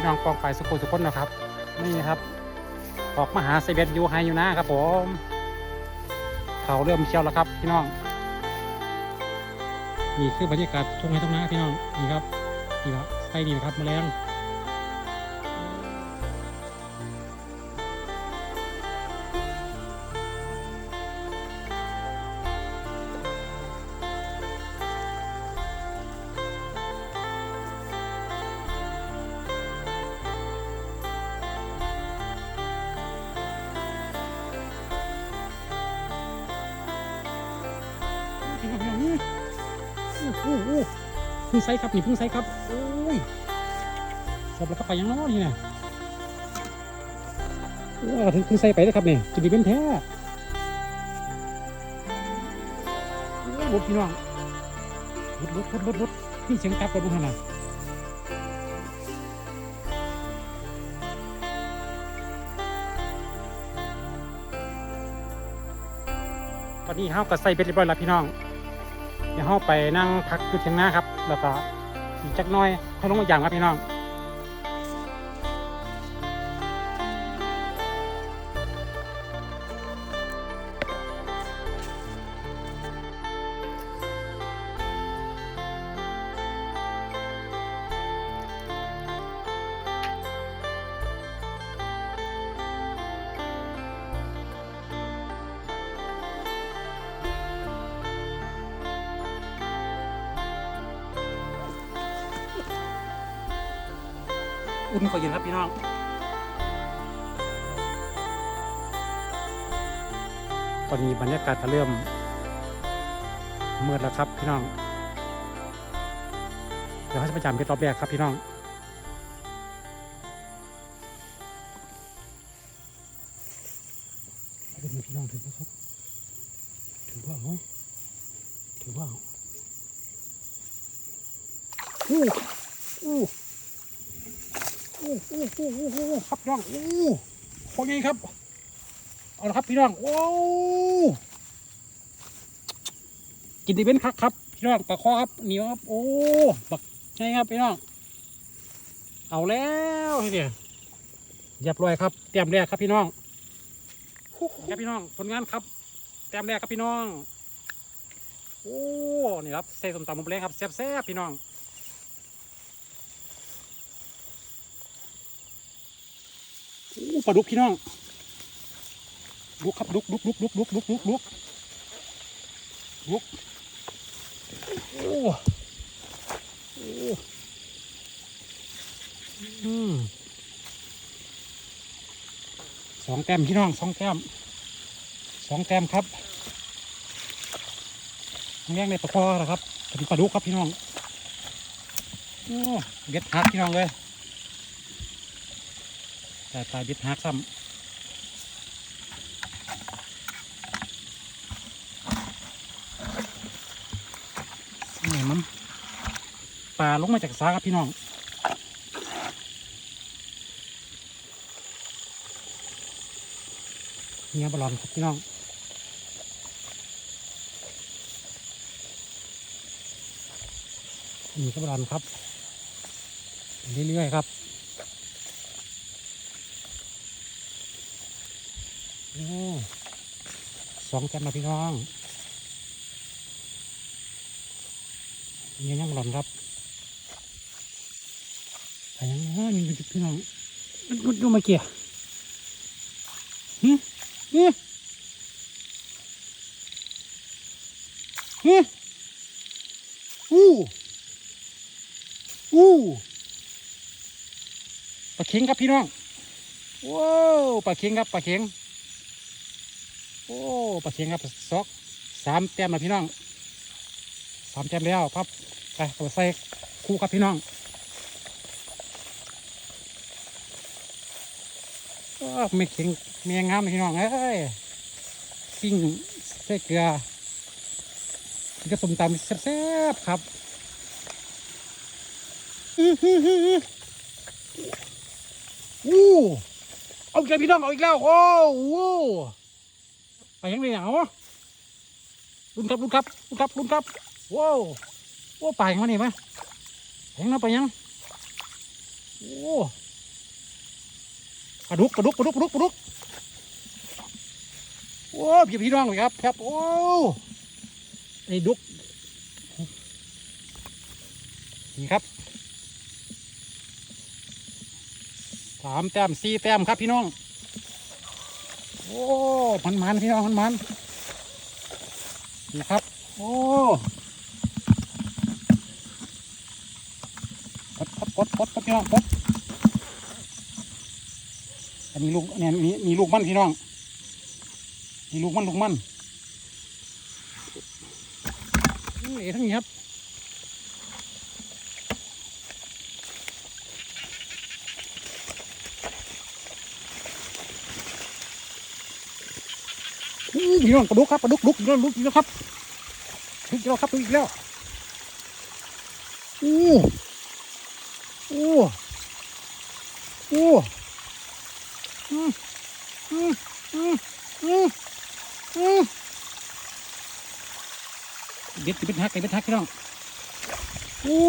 พี่น้องกองไปสุขุสุขนนะครับ นี่ครับออกมาหาเซเว่นยูไฮอยู่นะครับผมเขาเริ่มเชี่ยวแล้วครับพี่น้องนี่คือบรรยากาศทุ่งไร่ทุ่งนาพี่น้องนี่ครับนี่ครับไส้นี่นะครับแมลง ซครับนี่เพึ่งไซครับโอ้ยสอบแล้วก็ไปยังน้อนี่นะโอ้ถึงเพึ่งไซไปเลยครับเนี่ยจะดีเป็นแท้โอ้ยรถพี่น้องรถรถรถรถรถนี่เสียงกับรถบุญขนาดตอนนี้เฮาก็ใส่เป็นเรียบร้อยแล้วพี่น้อง เดี๋ยวเราไปนั่งพักอยู่เทียงหน้าครับ แล้วก็อีกจักหน้อยให้ลงมาอย่างครับพี่น้อง อุ่นก็เย็นครับพี่น้องตอนนี้บรรยากาศก็เริ่มมืดแล้วครับพี่น้อง เดี๋ยวให้ประจำเป็นรอบแรกครับพี่น้อง เป็นไงพี่น้องถึงไหมครับ ถึงว่าเหรอถึงว่าเหรอ อู้อู้โอ้โหโอ้โหโอ้โหครับพี่น้องโอ้โหไงครับ เอาละครับพี่น้องโอ้กินดีเป็นคักครับพี่น้องปลาคอครับเหนียวครับโอ้บักไงครับพี่น้องเอาแล้วทีเดียวเรียบร้อยครับเตรียมแรกครับพี่น้องครับพี่น้องผลงานครับเตรียมแรกครับพี่น้องโอ้นี่ครับใส่สมตำมุกแรงครับแซ่บๆพี่น้อง โอ้ ปลาดุกพี่น้องลุกครับลุกลุกลุกลุกลุกลุกลุกลุกลุกโอ้โอ้สองแต้มพี่น้องสองแต้มสองแต้มครับแง่งในตะคอนะครับเป็นปลาดุกครับพี่น้องโอ้เบ็ดหักพี่น้องเลย แต่ตายบิดหักซ้ำนี่มันปลาลงมาจากสาครับพี่น้องเนี่ยบอลอนครับพี่น้องนี่ก็บอลลอนครับ เรื่อยๆครับ โอ้ สองแก้มนะพี่น้องนี่ยังหล่อนครับแต่ยังว่านี่เป็นพี่น้องมันดูมาเกี่ยฮึฮึฮึอู้อู้ปลาเค็งครับพี่น้องว้าวปลาเค็งครับปลาเค็ง โอ้ปลาเค็งครับซอกสามแต้มนะพี่น้องสามแต้มแล้วพับไปเอาใส่คู่ครับพี่น้องอ้าวไม่เค็งเมียงามพี่น้องเอ้ยปิ้งใส่เกลือกินกับสมตำแซ่บๆครับอื้อหือหือหืออู้เอาอีกล้วพี่น้องเอาอีกแล้วโอ้โห ไปยังไงเหรอรุ่นครับรุ่นครับรุ่นครับรุ่นครับว้าวว้าวไปยังไงนี่ไหมไปยังนะไปยังโอ้ปลาดุกปลาดุกปลาดุกปลาดุกปลาดุกโอ้พี่พี่น้องเลยครับครับโอ้ไอ้ดุกนี่ครับสามแต้มสี่แต้มครับพี่น้อง โอ้มันมันพี่น้องมันมันนี่ครับ โอ้ปดปดปดปดปดพี่น้องปดอันนี้ลูกเนี่ยนี่นี่ลูกมันพี่น้องนี่ลูกมันลูกมันนี่ทั้งนี้ครับอู้ พี่น้องปลาดุกครับปลาดุกลุกอีกแล้วลุกอีกแล้วครับลุกอีกแล้วครับลุกอีกแล้วอู้อู้อู้อืมอืมอืมอืมอืมเบ็ดเบ็ดหักไอ้เบ็ดหักพี่น้องอู้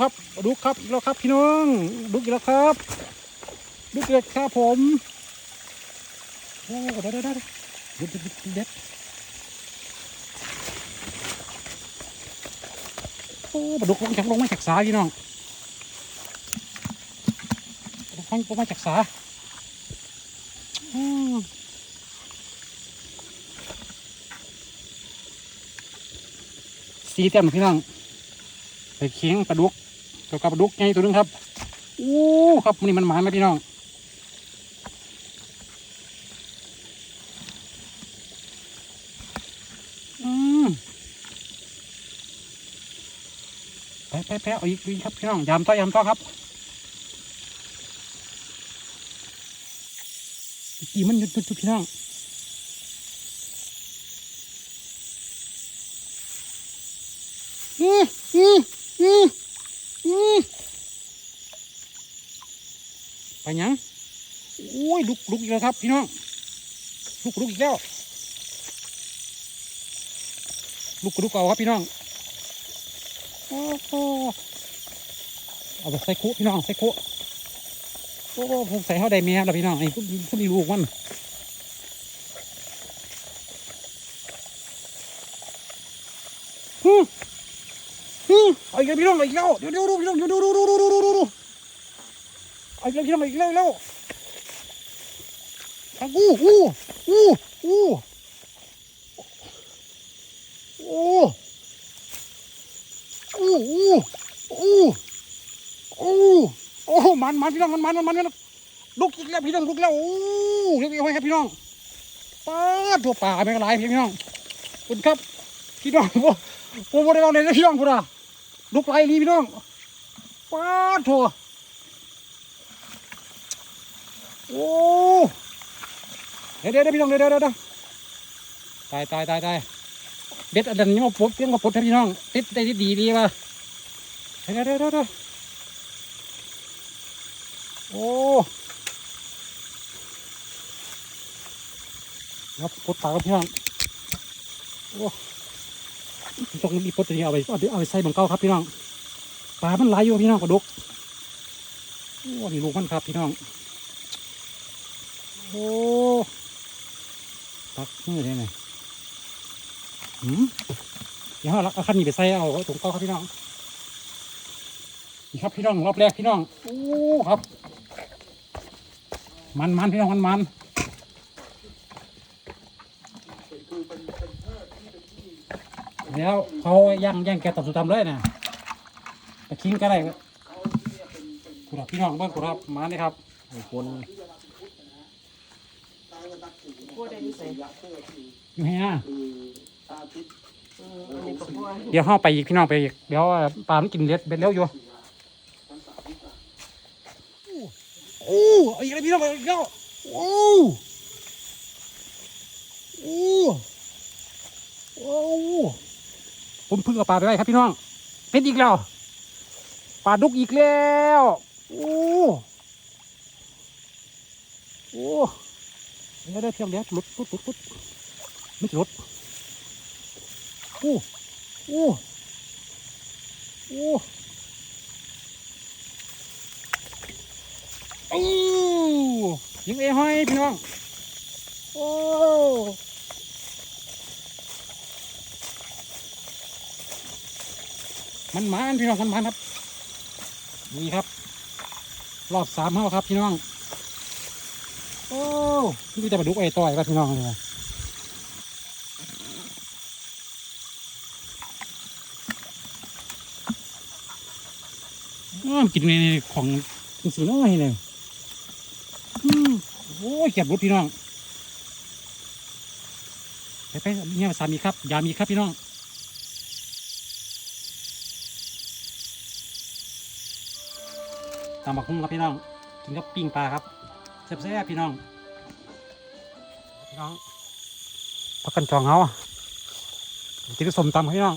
ครับปลาดุกครับอีกแล้วครับพี่น้องดุกอีกแล้วครับดุกอีกแล้วครับผมโอ้เดี๋ยวเดี๋ยวเดี๋ยว เด็ดเด็ดเด็ดโอ้ปลาดุกลงจากลงมาจากสาพี่น้องปลาดุกลงมาจากสาอืมสีเต็มพี่น้องไปเคียงปลาดุกตัวกับปลาดุกใหญ่ตัวนึงครับโอ้ครับมันนี่มันหมานนะพี่น้อง ไปไปไปเอาอีกอีครับพี่น้องยำต่อยยำต่อครับอีมันหยุดหยุดพี่น้องอืมอืมอืมอืมไปยังโอ้ยลุกลุกอีกแล้วครับพี่น้องลุกลุกอีกแล้วลูกกระดูกเอาครับพี่น้อง โอ้โหเอาไปใส่คุพี่น้องใส่คุโอ้ผมใส่เข้าได้แม่แล้วพี่น้องไอ้พวกพวกนี้ลูกมันฮึฮึเอาอีกแล้วพี่น้องอีกแล้วเดี๋ยวเดี๋ยวดูพี่น้องเดี๋ยวดูดูดูดูดูดูดูดูเอาอีกแล้วพี่น้องเอาอีกแล้วเอาอีกแล้วเอาอู้อู้อู้อู้โอ้ อ้โอ้โอ้โอ้โอ้มันมันพี่น้องมันมันมันมันลุกอีกแล้วพี่น้องลุกแล้วโอ้เรียกไว้ครับพี่น้องป้าดตัวป่าไม่กระไรพี่น้องคุณครับพี่น้องผมผมไม่ได้เอาเลยนะพี่น้องคุณอะลุกไรนี่พี่น้องป้าดตัวโอ้เดี๋ยวเดี๋ยวพี่น้องเดี๋ยวเดี๋ยวเดี๋ยวตายตายตายตาย เบ็ดอันนี้มาปลดเพียงมาปลดให้พี่น้อง ติดได้ที่ดีดีว่ะเดี๋ยวเดี๋ยวเดี๋ยวเดี๋ยวโอ้ครับปลดปากับพี่น้องโอ้ต้องมีปลดตัวนี้เอาไปเอาไปใส่บังเก้าครับพี่น้องปลามันไหลอยู่พี่น้องกระดกโอ้นี่ลูกมันครับพี่น้องโอ้ปักมือได้ไหมหืม เดี๋ยวเราเอาคันนี้ไปใส่เอาถุงเก้าครับพี่น้องนี่ครับพี่น้องรอบแรกพี่น้องโอ้ครับ มันมันพี่น้องมันมันเดี๋ยวเขาย่างย่างแกะตับสุดตำเลยนะตะคิงก็ได้กูรับพี่น้องเบ้างกูรับมาเลยครับไอ้คนกลัวได้นิสัยอยู่ไหนอะเอออันนี้ก็กลัว เดี๋ยวเข้าไปอีกพี่น้องไปอีกเดี๋ยวปลามันกินเล็ดเบ็ดเร็วอยู่โอ้เอาอีกแล้วพี่น้องเอาอีกแล้วโอ้โอ้โอ้ผมเพิ่งเอาปลาไปไว้ครับพี่น้องเป็นอีกแล้วปลาดุกอีกแล้วโอ้โอ้เดี๋ยวเดี๋ยวเทียมเดียวหลุดหลุดหลุดหลุดไม่หลุด โอู้อู้อู้อู้ยิงเอห้อยพี่น้อง โอ้มันมันพี่น้องมันมันครับ นี่ครับ รอบสามเท่าครับพี่น้อง โอ้พี่จะมาดูไอ้ต่อยครับพี่น้องเลยนะ อ้ากินในของสีน้อยเลยอืมโอ้ยเก็บรถพี่น้องไปไปเนี่ยสามีครับ ยามีครับพี่น้องตามบักหุ่งครับพี่น้อง กินกับปิ้งปลาครับแซ่บๆพี่น้อง พี่น้องพักกันจองเขากินกับสมตำพี่น้อง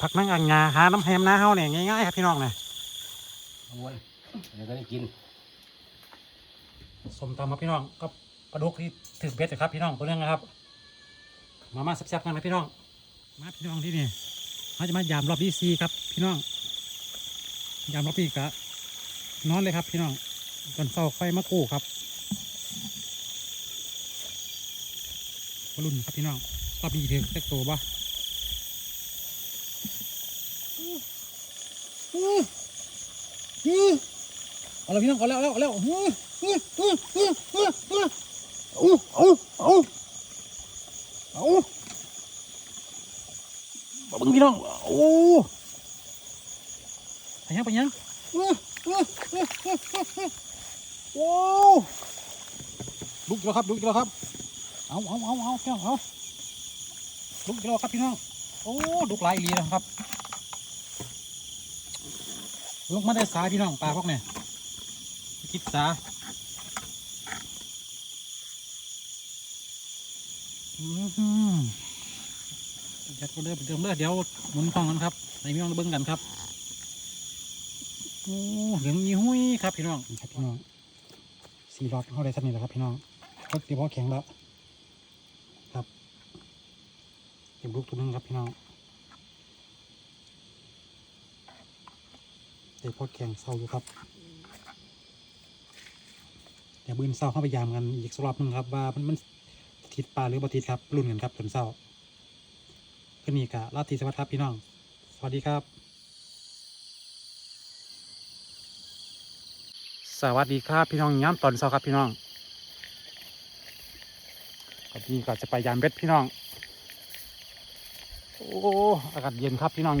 ผักนั่งอ่างงาหาน้ำแฮมน้าเฮาเนี่ยง่ายๆครับพี่น้องเนี่ยโอ้ยเดี๋ยวก็ได้กินสมตำครับพี่น้องก็ปลาดุกที่ถือเบ็ดนะครับพี่น้องตัวเรื่องนะครับ มามาแซ่บๆกันนะพี่น้อง มาพี่น้องที่นี่มาจะมายามรอบที่สี่ครับ พี่น้อง ยามรอบที่กะนอนเลยครับ พี่น้องก่อนเศร้าไฟมากู้ครับวรุ่นครับพี่น้องรอบนี้ถึงแตกตัวบ่ เอาละพี่น้องเอาแล้วเอาแล้วเอาเอาเอาเอาเอาบึงพี่น้องโอ้ไปยังไปยังโอ้ลุกอีกแล้วครับลุกอีกแล้วครับเอาเอาเอาเอาเอาลุกอีกแล้วครับพี่น้องโอ้ลุกหลายอีหลีนะครับ ลุกมาได้สาพี่น้องปลาพวกเนี่ยคิดสาอือหือเดี๋ยวเดิมเดิมเลยเดี๋ยวหมุนกล้องกันครับในพี่น้องเบิ้งกันครับโอ้เหลืองมีหุ้ยครับพี่น้องครับพี่น้องสี่รอบเข้าได้สักนิดแล้วครับพี่น้องก็เดี๋ยวพอแข็งแล้วครับเก็บลูกตัวหนึงครับพี่น้อง เดี๋ยวพอแข็งเศร้าอยู่ครับ เดี๋ยวบืนเศร้าเข้าไปยามกันอีกสักรอบหนึงครับ ว่ามันมันติดปลาหรือบ่ติดครับรุ่นกันครับจนเศร้าก็นี่กะลาตรีสวัสดิ์ครับพี่น้อง สวัสดีครับ สวัสดีครับพี่น้องย้ำตอนเช้าครับพี่น้องวันนี้ก็จะไปยามเบ็ดพี่น้องโอ้อากาศเย็นครับพี่น้อง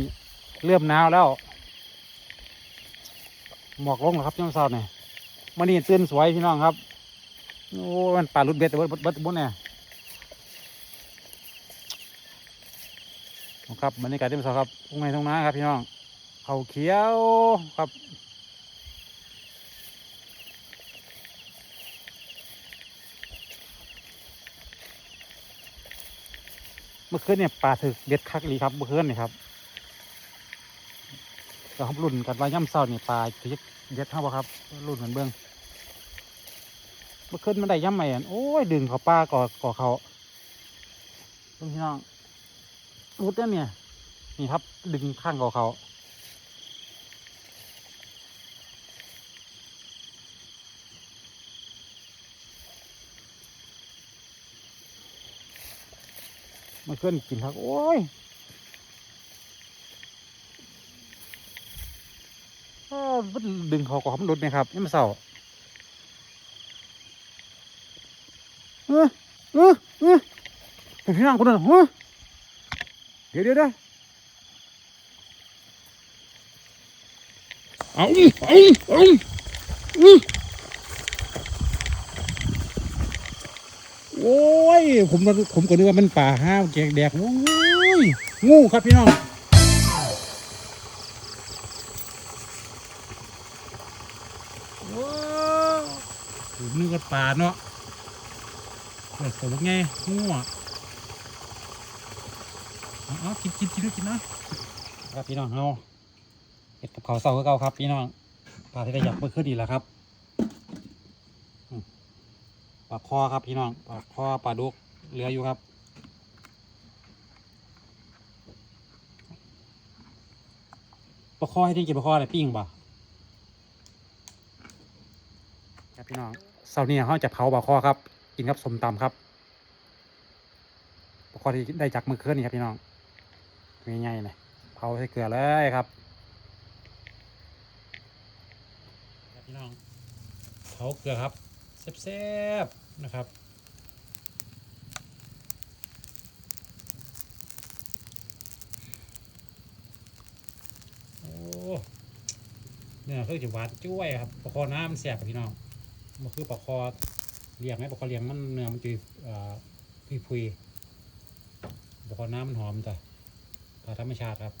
เริ่มหนาวแล้ว หมอกลงแล้วครับพี่น้องเช้าเนี่ยมันนี่ตื่นสวยพี่น้องครับโอ้มันป่าลุดเบ็ดเบิดเบิดเบิดบุญเนี่ยครับบรรยากาศที่มันสาครับทุ่งไร่ทุ่งนาครับพี่น้องเขาเขียวครับเมื่อคืนเนี่ยปลาถึกเด็ดคักอีหลีครับเมื่อคืนนี่ครับ แต่ครับรุ่นกันว่าย่ำเศร้าเนี่ยปลาถึกเด็ดเท่าบ่ครับรุ่นเหมือนเบื้องเมื่อคืนมันได้ย่ำใหม่อันโอ้ยดึงเขาปลาก่อก่อเขาเพิ่งพี่น้องรุดเนี่ยเนี่ยนี่ครับ ดึงข้างก่อเขาเมื่อคืนกินครับ โอ้ยเออ มันดึงเขาก่อเขามันรุดเนี่ยครับนี่มันเศร้าเออเออเออเป็นพี่น้องคนนั้นเฮ้ยเดี๋ยวเดี๋ยวเดี๋ยวเอาอีเอาอีเอาอีอื้อโอ้ย ผมผมก็นึกว่ามันป่าห้าวแกกแดกโอ้ยงูครับพี่น้อง ป่าเนาะเปิดตัวไงงัวเอาเอกินกินกินกินนะครับพี่น้องเอาเห็ดกับข้าวเศร้าก็เก่าครับ พี่น้องปลาที่ได้อยากเปิดขึ้นดีแล้วครับปลาคอครับพี่น้องปลาคอปลาดุกเหลืออยู่ครับปลาคอให้ที่กินปลาคออะไรปิ้งป่ะพี่น้อง เสาร์นี้เขาจะเผาปลาคอครับ กินกับสมตำครับปลาคอที่ได้จากมือคืนนี่ครับพี่น้องง่ายๆเลยเผาใส่เกลือเลยครับครับพี่น้องเผาเกลือครับแซ่บๆนะครับโอ้เนื้อคือจะหวานจ้วยครับปลาคอน้ำมันแสบพี่น้อง มันคือปลาคอเลี้ยงไหมปลาคอเลี้ยงมันเนื้อมันจะเอ่อพุยๆปลาคอน้ำมันหอมจ้ะปลาธรรมชาติครับ